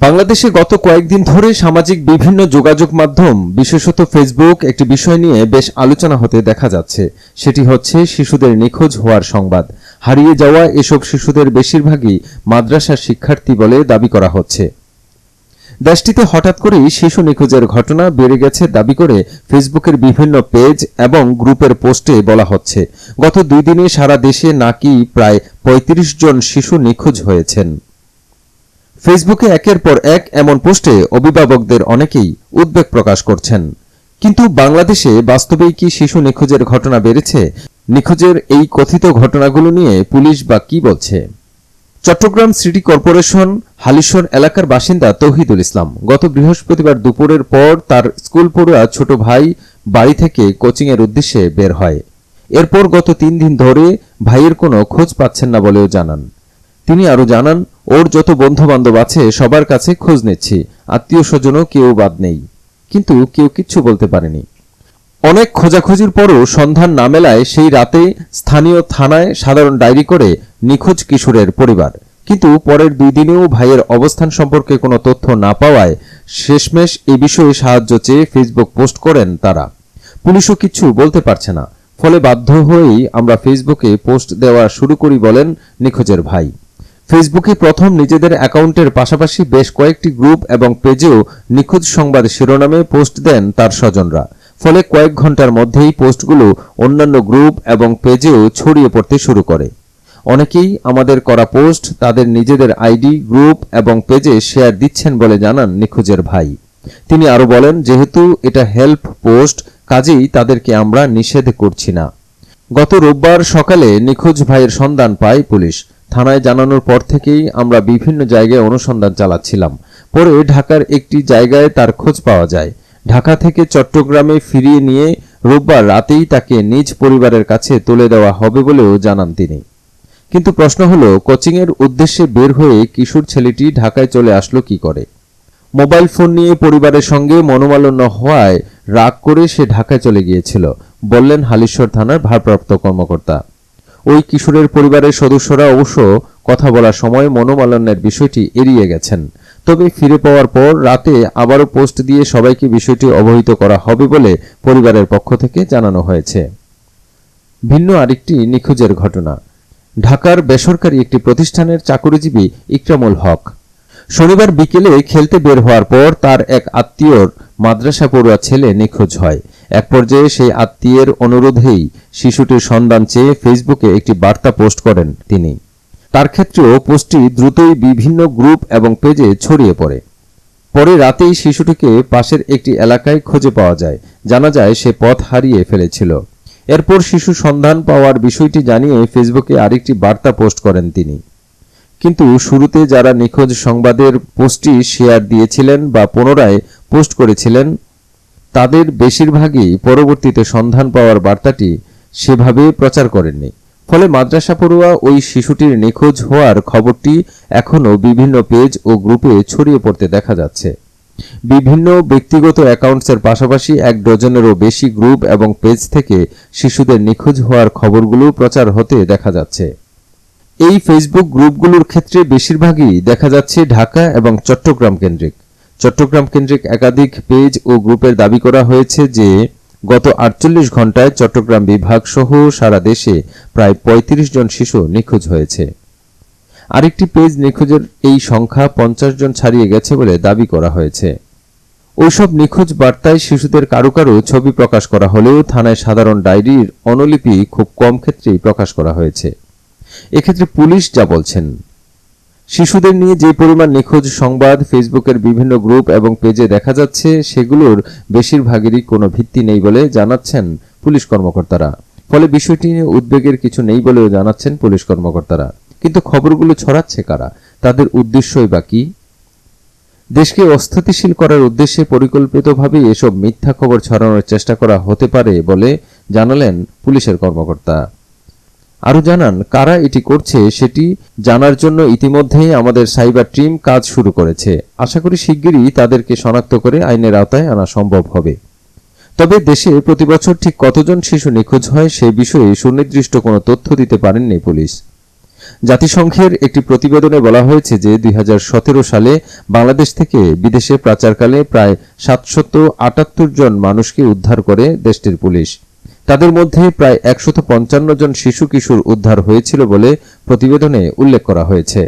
বাংলাদেশে গত কয়েকদিন ধরে সামাজিক বিভিন্ন যোগাযোগ মাধ্যম, বিশেষত ফেসবুক একটি বিষয় নিয়ে বেশ আলোচনা হতে দেখা যাচ্ছে। সেটি হচ্ছে শিশুদের নিখোঁজ হওয়ার সংবাদ। হারিয়ে যাওয়া এসব শিশুদের বেশিরভাগই মাদ্রাসার শিক্ষার্থী বলে দাবি করা হচ্ছে। দেশটিতে হঠাৎ করেই শিশু নিখোঁজের ঘটনা বেড়ে গেছে দাবি করে ফেসবুকের বিভিন্ন পেজ এবং গ্রুপের পোস্টে বলা হচ্ছে। গত দুই দিনে সারা দেশে নাকি প্রায় ৩৫ জন শিশু নিখোঁজ হয়েছেন। ফেসবুকে একের পর এক এমন পোস্টে অভিভাবকদের অনেকেই উদ্বেগ প্রকাশ করছেন। কিন্তু বাংলাদেশে বাস্তবেই কি শিশু নিখোঁজের ঘটনা বেড়েছে? নিখোঁজের এই কথিত ঘটনাগুলো নিয়ে পুলিশ বা কি বলছে? চট্টগ্রাম সিটি কর্পোরেশন হালিশর এলাকার বাসিন্দা তৌহিদুল ইসলাম গত বৃহস্পতিবার দুপুরের পর তার স্কুল পড়ুয়া ছোট ভাই বাড়ি থেকে কোচিংয়ের উদ্দেশ্যে বের হয়। এরপর গত তিন দিন ধরে ভাইয়ের কোনো খোঁজ পাচ্ছেন না বলেও জানান। তিনি আরও জানান ওর যত বন্ধু বান্ধব আছে, সবার কাছে খোঁজ নিচ্ছি। আত্মীয় স্বজনও কেউ বাদ নেই। কিন্তু কেউ কিচ্ছু বলতে পারেনি। অনেক খোঁজাখুঁজির পরও সন্ধান না মেলায় সেই রাতে স্থানীয় থানায় সাধারণ ডায়েরি করে নিখোঁজ কিশোরের পরিবার। কিন্তু পরের দুই দিনেও ভাইয়ের অবস্থান সম্পর্কে কোনো তথ্য না পাওয়ায় শেষমেশ এ বিষয়ে সাহায্য চেয়ে ফেসবুক পোস্ট করেন তারা। পুলিশও কিছু বলতে পারছে না। ফলে বাধ্য হয়েই আমরা ফেসবুকে পোস্ট দেওয়া শুরু করি বলেন নিখোঁজের ভাই। ফেসবুকে প্রথম নিজেদের অ্যাকাউন্টের পাশাপাশি বেশ কয়েকটি গ্রুপ এবং পেজেও নিখোঁজ সংবাদ শিরোনামে পোস্ট দেন তার স্বজনরা। ফলে কয়েক ঘণ্টার মধ্যেই পোস্টগুলো অন্যান্য গ্রুপ এবং পেজেও ছড়িয়ে পড়তে শুরু করে। অনেকেই আমাদের করা পোস্ট তাদের নিজেদের আইডি, গ্রুপ এবং পেজে শেয়ার দিচ্ছেন বলে জানান নিখোঁজের ভাই। তিনি আরও বলেন, যেহেতু এটা হেল্প পোস্ট, কাজেই তাদেরকে আমরা নিষেধ করছি না। গত রোববার সকালে নিখোঁজ ভাইয়ের সন্ধান পায় পুলিশ। থানায় জানানোর পর থেকেই আমরা বিভিন্ন জায়গায় অনুসন্ধান চালাচ্ছিলাম। পরে ঢাকার একটি জায়গায় তার খোঁজ পাওয়া যায়। ঢাকা থেকে চট্টগ্রামে ফিরিয়ে নিয়ে রোববার রাতেই তাকে নিজ পরিবারের কাছে তুলে দেওয়া হবে বলেও জানান তিনি। কিন্তু প্রশ্ন হলো, কোচিংয়ের উদ্দেশ্যে বের হয়ে কিশোর ছেলেটি ঢাকায় চলে আসলো কি করে? মোবাইল ফোন নিয়ে পরিবারের সঙ্গে মনোমালন্য হওয়ায় রাগ করে সে ঢাকায় চলে গিয়েছিল, বললেন হালিশ্বর থানার ভারপ্রাপ্ত কর্মকর্তা। ওই কিশোরের পরিবারের সদস্যরা অবশ্য কথা বলার সময় মনোমালন্যের বিষয়টি এড়িয়ে গেছেন। তবে ফিরে পাওয়ার পর রাতে আবারও পোস্ট দিয়ে সবাইকে বিষয়টি অবহিত করা হবে বলে পরিবারের পক্ষ থেকে জানানো হয়েছে। ভিন্ন আরেকটি নিখোঁজের ঘটনা। ঢাকার বেসরকারি একটি প্রতিষ্ঠানের চাকরিজীবী ইকরামুল হক। শনিবার বিকেলে খেলতে বের হওয়ার পর তার এক আত্মীয়র মাদ্রাসা পড়ুয়া ছেলে নিখোঁজ হয়। এক পর্যায়ে সেই আত্মীয়ের অনুরোধেই শিশুটির সন্ধান চেয়ে ফেসবুকে একটি বার্তা পোস্ট করেন তিনি। তার ক্ষেত্রেও পোস্টটি দ্রুতই বিভিন্ন গ্রুপ এবং পেজে ছড়িয়ে পড়ে। পরে রাতেই শিশুটিকে পাশের একটি এলাকায় খুঁজে পাওয়া যায়। জানা যায় সে পথ হারিয়ে ফেলেছিল। এরপর শিশু সন্ধান পাওয়ার বিষয়টি জানিয়ে ফেসবুকে আরেকটি বার্তা পোস্ট করেন তিনি। কিন্তু শুরুতে যারা নিখোঁজ সংবাদের পোস্টটি শেয়ার দিয়েছিলেন বা পুনরায় পোস্ট করেছিলেন তাদের বেশিরভাগই পরবর্তীতে সন্ধান পাওয়ার বার্তাটি সেভাবে প্রচার করেননি। ফলে মাদ্রাসা পড়ুয়া ওই শিশুটির নিখোঁজ হওয়ার খবরটি এখনও বিভিন্ন পেজ ও গ্রুপে ছড়িয়ে পড়তে দেখা যাচ্ছে। বিভিন্ন ব্যক্তিগত অ্যাকাউন্টসের পাশাপাশি এক ডজনেরও বেশি গ্রুপ এবং পেজ থেকে শিশুদের নিখোঁজ হওয়ার খবরগুলো প্রচার হতে দেখা যাচ্ছে। এই ফেসবুক গ্রুপগুলোর ক্ষেত্রে বেশিরভাগই দেখা যাচ্ছে ঢাকা এবং চট্টগ্রাম কেন্দ্রিক। চট্টগ্রাম কেন্দ্রিক একাধিক পেজ ও গ্রুপের দাবি করা হয়েছে যে, গত আটচল্লিশ ঘন্টায় চট্টগ্রাম বিভাগ সহ সারা দেশে প্রায় ৩৫ জন শিশু নিখোঁজ হয়েছে। আরেকটি পেজ নিখোঁজের এই সংখ্যা পঞ্চাশ জন ছাড়িয়ে গেছে বলে দাবি করা হয়েছে। ওইসব নিখোঁজ বার্তায় শিশুদের কারও কারও ছবি প্রকাশ করা হলেও থানায় সাধারণ ডায়েরির অনুলিপি খুব কম ক্ষেত্রেই প্রকাশ করা হয়েছে। এক্ষেত্রে পুলিশ যা বলছেন। শিশুদের নিয়ে যে পরিমাণ নিখোঁজ সংবাদ, ফেসবুকের বিভিন্ন গ্রুপ এবং পেজে দেখা যাচ্ছে, সেগুলোর বেশিরভাগেরই কোনো ভিত্তি নেই বলে জানাচ্ছেন পুলিশ কর্মকর্তারা। ফলে বিষয়টি নিয়ে উদ্বেগের কিছু নেই বলেও জানাচ্ছেন পুলিশ কর্মকর্তারা। কিন্তু খবরগুলো ছড়াচ্ছে কারা? তাদের উদ্দেশ্যই বা কি? দেশকে অস্থিতিশীল করার উদ্দেশ্যে পরিকল্পিতভাবে এসব মিথ্যা খবর ছড়ানোর চেষ্টা করা হতে পারে বলে জানালেন পুলিশের কর্মকর্তা। আরও জানান, কারা এটি করছে সেটি জানার জন্য ইতিমধ্যেই আমাদের সাইবার টিম কাজ শুরু করেছে। আশা করি শিগগিরই তাদেরকে শনাক্ত করে আইনের আওতায় আনা সম্ভব হবে। তবে দেশে প্রতি বছর ঠিক কতজন শিশু নিখোঁজ হয় সে বিষয়ে সুনির্দিষ্ট কোনো তথ্য দিতে পারেননি পুলিশ। জাতিসংঘের একটি প্রতিবেদনে বলা হয়েছে যে দুই হাজার সতেরো সালে বাংলাদেশ থেকে বিদেশে পাচারকালে প্রায় সাতশত আটাত্তর জন মানুষকে উদ্ধার করে দেশটির পুলিশ। তাদের মধ্যে প্রায় একশত জন শিশু কিশোর উদ্ধার হয়েছিল বলে প্রতিবেদনে উল্লেখ করা হয়েছে।